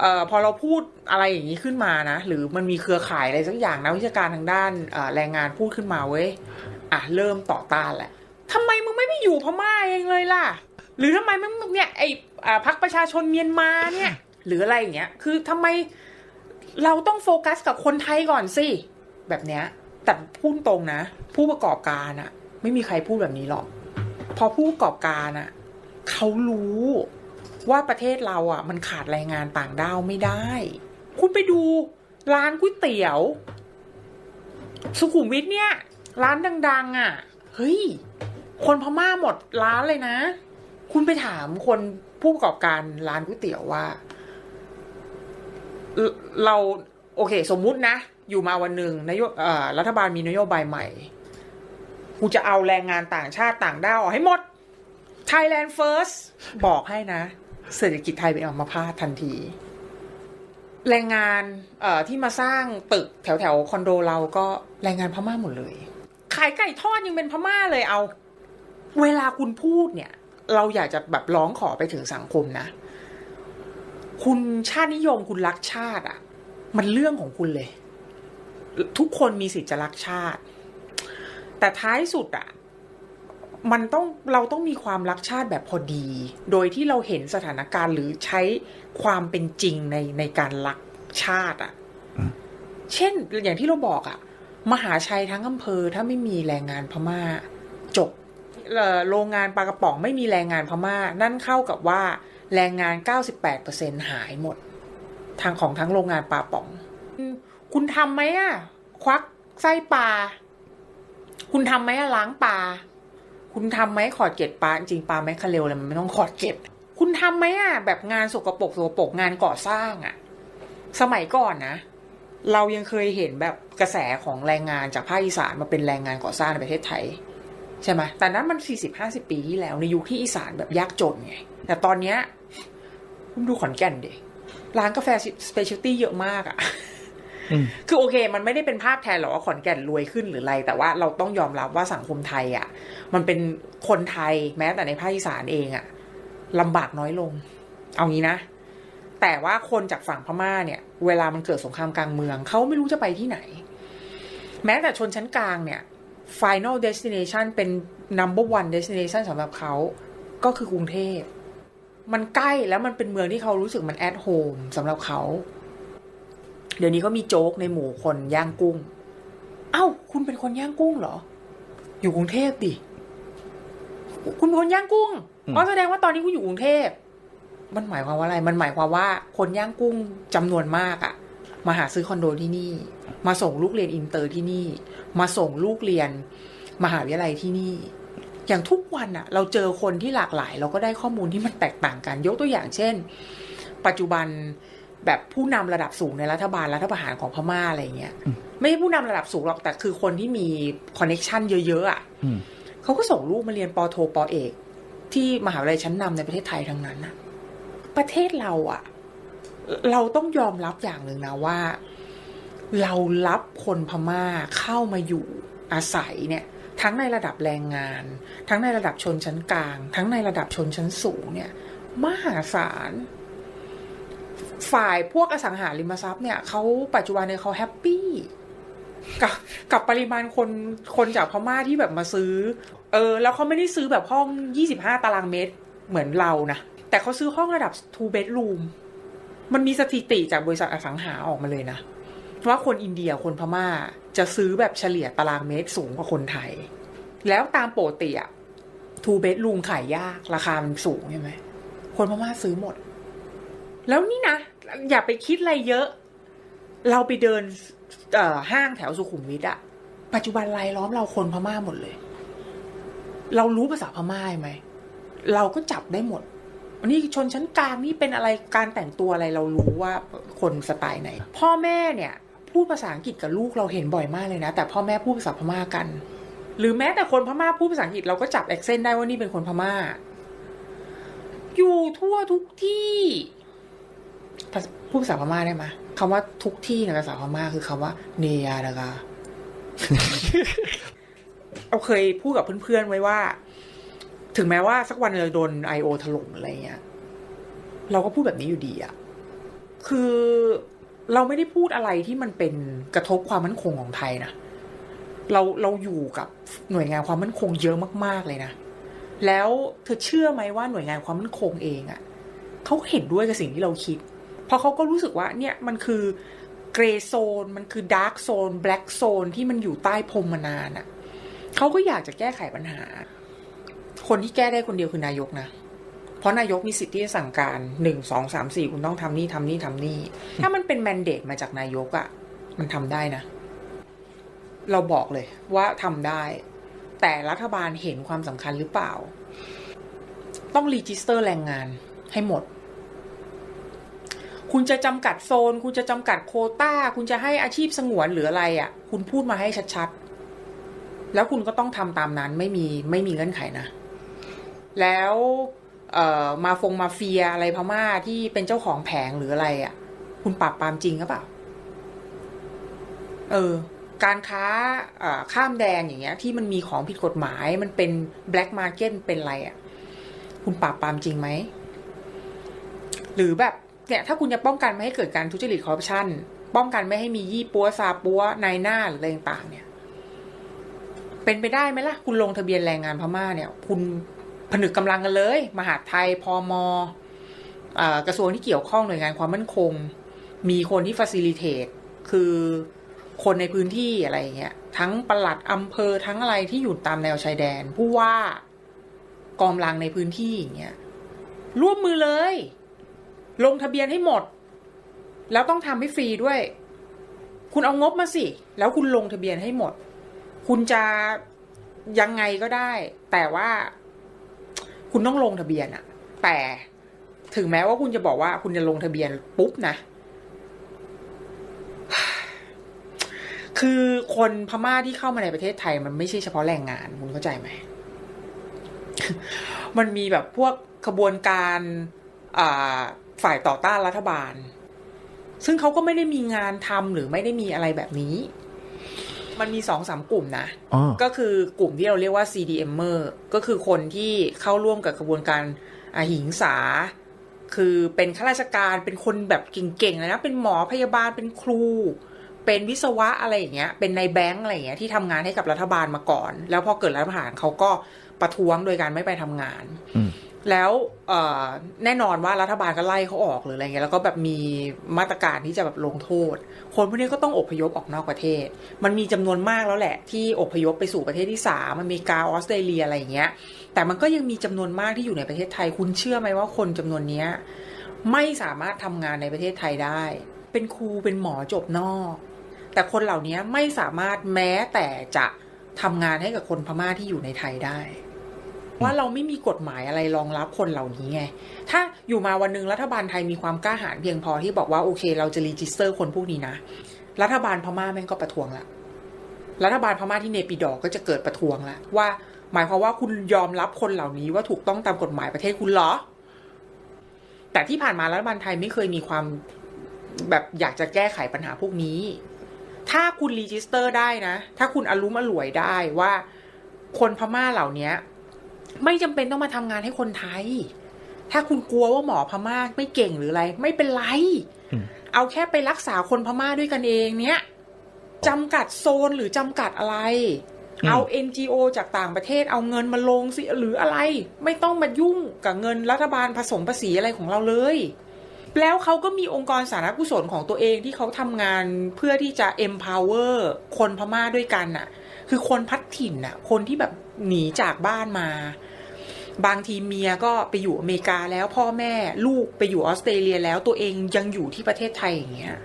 เอ่อพอเราพูดอะไรอย่างนี้ขึ้นมานะ หรือมันมีเครือข่ายอะไรสักอย่างนะวิชาการทางด้านแรงงานพูดขึ้นมาเว้ยอะเริ่มต่อต้านแหละทำไมมึงไม่ไปอยู่พม่าเองเลยล่ะ หรือทำไมมึงเนี่ยไอ,อพักประชาชนเมียนมาเนี่ย หรืออะไรอย่างเงี้ยคือทำไมเราต้องโฟกัสกับคนไทยก่อนสิแบบเนี้ย แต่พูดตรงนะ ผู้ประกอบการอะไม่มีใครพูดแบบนี้หรอก พอผู้ประกอบการอะเขารู้ ว่าประเทศเราอะ มันขาดแรงงานต่างด้าวไม่ได้ คุณไปดูร้านก๋วยเตี๋ยว สุขุมวิทเนี่ย ร้านดัง ๆ อะ เฮ้ย คนพม่าหมดร้านเลยนะ คุณไปถามคนผู้ประกอบการร้านก๋วยเตี๋ยวว่า เราโอเค สมมุตินะ อยู่มาวันหนึ่งนโยเอ่อรัฐบาลมีนโยบายใหม่ กูจะเอาแรงงานต่างชาติต่างด้าวออกให้หมด Thailand first บอกให้นะ เศรษฐกิจไทยเป็นอัมพาตทันที แรงงานเอ่อที่มาสร้างตึกแถวแถวคอนโดเราก็แรงงานพม่าหมดเลย ขายไก่ทอดยังเป็นพม่าเลยเอา เวลาคุณพูดเนี่ย เราอยากจะแบบร้องขอไปถึงสังคมนะ คุณชาตินิยมคุณรักชาติอะ มันเรื่องของคุณเลย ทุกคนมีสิทธิ์จะรักชาติ แต่ท้ายสุดอะ มันต้องเราต้องมีความรักชาติแบบพอดี โดยที่เราเห็นสถานการณ์หรือใช้ความเป็นจริงในในการรักชาติอะ เช่นอย่างที่เราบอกอะ มหาชัยทั้งอำเภอถ้าไม่มีแรงงานพม่า จบเอ่อโรงงานปลากระป๋องไม่มีแรงงานพม่า นั่นเข้ากับว่าแรงงาน 98%หายหมด ทางของทั้งโรงงานปลาป๋อง คุณทำไหมอะควักไส้ปลา คุณทำไหมอะล้างปลา คุณทำไหมขอดเกล็ดปลาจริงปลาแมคคาเรลอะไรมันไม่ต้องขอดเกล็ดคุณทำไหมอะ แบบงานสกปรกสกปรกงานก่อสร้างอะ สมัยก่อนนะ เรายังเคยเห็นแบบกระแสของแรงงานจากภาคอีสานมาเป็นแรงงานก่อสร้างในประเทศไทย ใช่ไหมแต่นั้นมันสี่สิบห้าสิบปีที่แล้วในยุคที่อีสานแบบยากจนไง แต่ตอนเนี้ยคุณดูขอนแก่นดิร้านกาแฟสเปเชียลตี้เยอะมากอะอืม คือโอเค มันไม่ได้เป็นภาพแทนหรอกว่าขอนแก่นรวยขึ้นหรืออะไร แต่ว่าเราต้องยอมรับว่าสังคมไทยอะมันเป็นคนไทยแม้แต่ในภาคอีสานเองอะลำบากน้อยลง เอางี้นะ แต่ว่าคนจากฝั่งพม่าเนี่ย เวลามันเกิดสงครามกลางเมือง เขาไม่รู้จะไปที่ไหน แม้แต่ชนชั้นกลางเนี่ย final destination เป็น number one destination สำหรับเขาก็คือกรุงเทพ มันใกล้แล้วมันเป็นเมืองที่เขารู้สึกมัน at home สำหรับเขา เดี๋ยวนี้ก็มีโจ๊กในหมู่คนย่างกุ้ง เอ้า คุณเป็นคนย่างกุ้งเหรอ อยู่กรุงเทพดิ คุณเป็นคนย่างกุ้งอืมอ๋อแสดงว่าตอนนี้คุณอยู่กรุงเทพ มันหมายความว่าอะไร มันหมายความว่าคนย่างกุ้งจำนวนมากอะมาหาซื้อคอนโดที่นี่ มาส่งลูกเรียนอินเตอร์ที่นี่ มาส่งลูกเรียนมหาวิทยาลัยที่นี่ อย่างทุกวันอะเราเจอคนที่หลากหลาย เราก็ได้ข้อมูลที่มันแตกต่างกัน ยกตัวอย่างเช่น ปัจจุบัน แบบผู้นำระดับสูงในรัฐบาลรัฐประหารของพม่าอะไรเงี้ยไม่ใช่ผู้นำระดับสูงหรอกแต่คือคนที่มีคอนเน็ชันเยอะๆอะอืมเขาก็ส่งลูกมาเรียนปอโทปอเอก ที่มหาวิทยาลัยชั้นนำในประเทศไทยทั้งนั้นนะประเทศเราอะเราต้องยอมรับอย่างหนึ่งนะว่า เรารับคนพม่าเข้ามาอยู่อาศัยเนี่ย ทั้งในระดับแรงงาน ทั้งในระดับชนชั้นกลาง ทั้งในระดับชนชั้นสูงเนี่ย มหาศาล ฝ่ายพวกอสังหาริมทรัพย์เนี่ยเขาปัจจุบันเนี่ยเขาแฮปปี้กับกับปริมาณคนคนจากพม่าที่แบบมาซื้อ เออ แล้วเขาไม่ได้ซื้อแบบห้องยี่สิบห้าตารางเมตรเหมือนเรานะ แต่เขาซื้อห้องระดับ two bedroom มันมีสถิติจากบริษัทอสังหาออกมาเลยนะ ว่าคนอินเดียคนพม่าจะซื้อแบบเฉลี่ยตารางเมตรสูงกว่าคนไทย แล้วตามปกติอะ two bedroom ขายยาก ราคามันสูงใช่ไหม คนพม่าซื้อหมด แล้วนี่นะ อย่าไปคิดอะไรเยอะ เราไปเดินเออห้างแถวสุขุมวิทอะปัจจุบันรายล้อมเราคนพม่าหมดเลย เรารู้ภาษาพม่าไหม เราก็จับได้หมดอันนี้ชนชั้นกลางนี่เป็นอะไรการแต่งตัวอะไรเรารู้ว่าคนสไตล์ไหน พ่อแม่เนี่ย พูดภาษาอังกฤษกับลูกเราเห็นบ่อยมากเลยนะ แต่พ่อแม่พูดภาษาพม่ากัน หรือแม้แต่คนพม่าพูดภาษาอังกฤษเราก็จับแอคเซนต์ได้ว่านี่เป็นคนพม่า อยู่ทั่วทุกที่ พูดภาษาพม่าได้ไหมคำว่าทุกที่ในภาษาพม่าคือคำว่าเนียดากาเราเคยพูดกับเพื่อนๆไว้ว่า ถึงแม้ว่าสักวันเราโดนไอโอถล่มอะไรเงี้ย เราก็พูดแบบนี้อยู่ดีอะคือเราไม่ได้พูดอะไรที่มันเป็นกระทบความมั่นคงของไทยนะเราเราอยู่กับหน่วยงานความมั่นคงเยอะมาก ๆเลยนะ แล้วเธอเชื่อไหมว่าหน่วยงานความมั่นคงเองอะ่ะเขาเห็นด้วยกับสิ่งที่เราคิด เพราะเขาก็รู้สึกว่าเนี่ยมันคือเกรย์โซน มันคือดาร์กโซนแบล็กโซนที่มันอยู่ใต้พรมมานานอะ่ะเขาก็อยากจะแก้ไขปัญหา คนที่แก้ได้คนเดียวคือนายกนะ เพราะนายกมีสิทธิ์ที่จะสั่งการหนึ่งสองสามสี่คุณต้องทำนี่ทำนี่ทำนี่ ถ้ามันเป็นแมนเดตมาจากนายกอะ่ะ มันทำได้นะ เราบอกเลยว่าทำได้ แต่รัฐบาลเห็นความสำคัญหรือเปล่า ต้องรีจิสเตอร์แรงงานให้หมด คุณจะจำกัดโซน คุณจะจำกัดโคต้า คุณจะให้อาชีพสงวนหรืออะไรอะ่ะ คุณพูดมาให้ชัดๆ แล้วคุณก็ต้องทำตามนั้นไม่มีไม่มีเงื่อนไขนะ แล้วเอมาฟงมาเฟียอะไรพม่าที่เป็นเจ้าของแผงหรืออะไรอะ่ะ คุณปราบปรามจริงหรือเปล่า เออ การค้าข้ามแดนอย่างเงี้ย ที่มันมีของผิดกฎหมายมันเป็นแบล็กมาร์เก็ตเป็นอะไรอะ่ะ คุณปราบปรามจริงไหมหรือแบบ เนี่ยถ้าคุณจะป้องกันไม่ให้เกิดการทุจริตคอร์รัปชันป้องกันไม่ให้มียี่ปัวซาปัวนายหน้าหรืออะไรต่างเนี่ย เป็นไปได้ไหมล่ะ คุณลงทะเบียนแรงงานพม่าเนี่ย คุณผนึกกำลังกันเลย มหาดไทยพอมอกระทรวงที่เกี่ยวข้องหน่วยงานความมั่นคง มีคนที่ฟ a ซิลิเทตคือคนในพื้นที่อะไรเงี้ยทั้งปลัดอำเภอทั้งอะไรที่อยู่ตามแนวชายแดน ผู้ว่ากองลังในพื้นที่อย่างเงี้ยร่วมมือเลย ลงทะเบียนให้หมด แล้วต้องทำให้ฟรีด้วย คุณเอางบมาสิ แล้วคุณลงทะเบียนให้หมด คุณจะยังไงก็ได้ แต่ว่าคุณต้องลงทะเบียนอะแต่ถึงแม้ว่าคุณจะบอกว่าคุณจะลงทะเบียนปุ๊บนะ คือคนพม่าที่เข้ามาในประเทศไทย มันไม่ใช่เฉพาะแรงงาน คุณเข้าใจไหม มันมีแบบพวกขบวนการอ่า ฝ่ายต่อต้านรัฐบาล ซึ่งเขาก็ไม่ได้มีงานทำหรือไม่ได้มีอะไรแบบนี้ มันมีสองสามกลุ่มนะ ก็คือกลุ่มที่เราเรียกว่า CDMer ก็คือคนที่เข้าร่วมกับกระบวนการอาหิงสา คือเป็นข้าราชการเป็นคนแบบเก่งๆเลยนะ เป็นหมอพยาบาลเป็นครู เป็นวิศวะอะไรอย่างเงี้ย เป็นในแบงก์อะไรอย่างเงี้ยที่ทำงานให้กับรัฐบาลมาก่อน แล้วพอเกิดรัฐประหารเขาก็ประท้วงโดยการไม่ไปทำงาน แล้วแน่นอนว่ารัฐบาลก็ไล่เขาออกหรืออะไรเงี้ยแล้วก็แบบมีมาตรการที่จะแบบลงโทษ คนพวกนี้ก็ต้องอพยพออกนอกประเทศ มันมีจำนวนมากแล้วแหละ ที่อพยพไปสู่ประเทศที่สามอเมริกาออสเตรเลียอะไรเงี้ย แต่มันก็ยังมีจำนวนมากที่อยู่ในประเทศไทย คุณเชื่อไหมว่าคนจำนวนเนี้ยไม่สามารถทำงานในประเทศไทยได้ เป็นครูเป็นหมอจบนอก แต่คนเหล่านี้ไม่สามารถแม้แต่จะทำงานให้กับคนพม่าที่อยู่ในไทยได้ ว่าเราไม่มีกฎหมายอะไรรองรับคนเหล่านี้ไง ถ้าอยู่มาวันนึงรัฐบาลไทยมีความกล้าหาญเพียงพอที่บอกว่าโอเค เราจะรีจิสเตอร์คนพวกนี้นะ รัฐบาลพม่าแม่งก็ประท้วงละ รัฐบาลพม่าที่เนปิดอก็จะเกิดประท้วงละว่า หมายความว่าคุณยอมรับคนเหล่านี้ว่าถูกต้องตามกฎหมายประเทศคุณเหรอ แต่ที่ผ่านมารัฐบาลไทยไม่เคยมีความแบบอยากจะแก้ไขปัญหาพวกนี้ ถ้าคุณรีจิสเตอร์ได้นะ ถ้าคุณอารมอร่วยได้ว่า คนพม่าเหล่านี้ ไม่จำเป็นต้องมาทำงานให้คนไทย ถ้าคุณกลัวว่าหมอพม่าไม่เก่งหรืออะไร ไม่เป็นไร เอาแค่ไปรักษาคนพม่าด้วยกันเองเนี้ยจำกัดโซนหรือจำกัดอะไร เอา NGO จากต่างประเทศเอาเงินมาลงสิหรืออะไร ไม่ต้องมายุ่งกับเงินรัฐบาลผสมภาษีอะไรของเราเลย แล้วเขาก็มีองค์กรสาธารณกุศลของตัวเองที่เขาทำงานเพื่อที่จะ empower คนพม่าด้วยกันน่ะ คือคนพัดถิ่นน่ะคนที่แบบหนีจากบ้านมา บางทีเมียก็ไปอยู่อเมริกาแล้วพ่อแม่ลูกไปอยู่ออสเตรเลียแล้วตัวเองยังอยู่ที่ประเทศไทยอย่างเงี้ย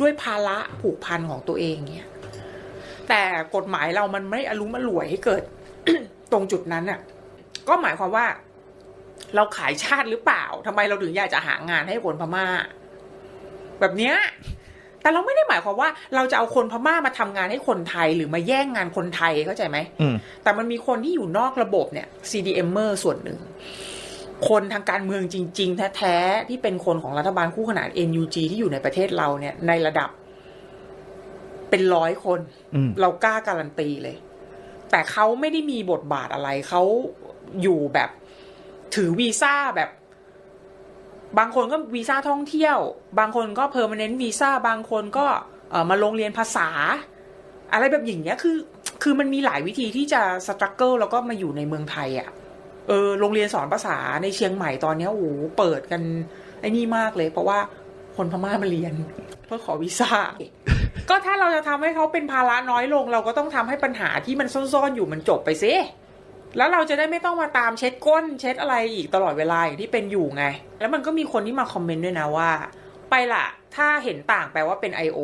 ด้วยภาระผูกพันของตัวเองเงี้ยแต่กฎหมายเรามันไม่อารมอร่วยให้เกิด ตรงจุดนั้นน่ะก็หมายความว่า เราขายชาติหรือเปล่าทำไมเราถึงอยากจะหางานให้คนพม่า แบบเนี้ย แต่เราไม่ได้หมายความว่าเราจะเอาคนพม่ามาทำงานให้คนไทยหรือมาแย่งงานคนไทยเข้าใจไหมแต่มันมีคนที่อยู่นอกระบบเนี่ย CDMer ส่วนหนึ่ง คนทางการเมืองจริง ๆ แท้ๆที่เป็นคนของรัฐบาลคู่ขนาน NUG ที่อยู่ในประเทศเราเนี่ย ในระดับ เป็นร้อยคน เรากล้าการันตีเลย แต่เขาไม่ได้มีบทบาทอะไรเขาอยู่แบบถือวีซ่าแบบ บางคนก็วีซ่าท่องเที่ยว บางคนก็เพอร์มาน n t วีซ่าบางคนก็เอ่อมาลงเรียนภาษา อะไรแบบอย่างเงี้ยคือ คือมันมีหลายวิธีที่จะสตรัคเกิลแล้วก็มาอยู่ในเมืองไทยอะ่ะเออโรงเรียนสอนภาษาในเชียงใหม่ตอนเนี้ยโอ้โหเปิดกันไอ้นี่มากเลย เพราะว่าคนพม่ามาเรียน เพื่อขอวีซ่า ก็ถ้าเราจะทำให้เขาเป็นภาระน้อยลง เราก็ต้องทำให้ปัญหาที่มันซ่อนๆอยู่มันจบไปซิ แล้วเราจะได้ไม่ต้องมาตามเช็ดก้นเช็ดอะไรอีกตลอดเวลาอย่างที่เป็นอยู่ไง แล้วมันก็มีคนที่มาคอมเมนต์ด้วยนะว่า ไปละถ้าเห็นต่างแปลว่าเป็น I.O.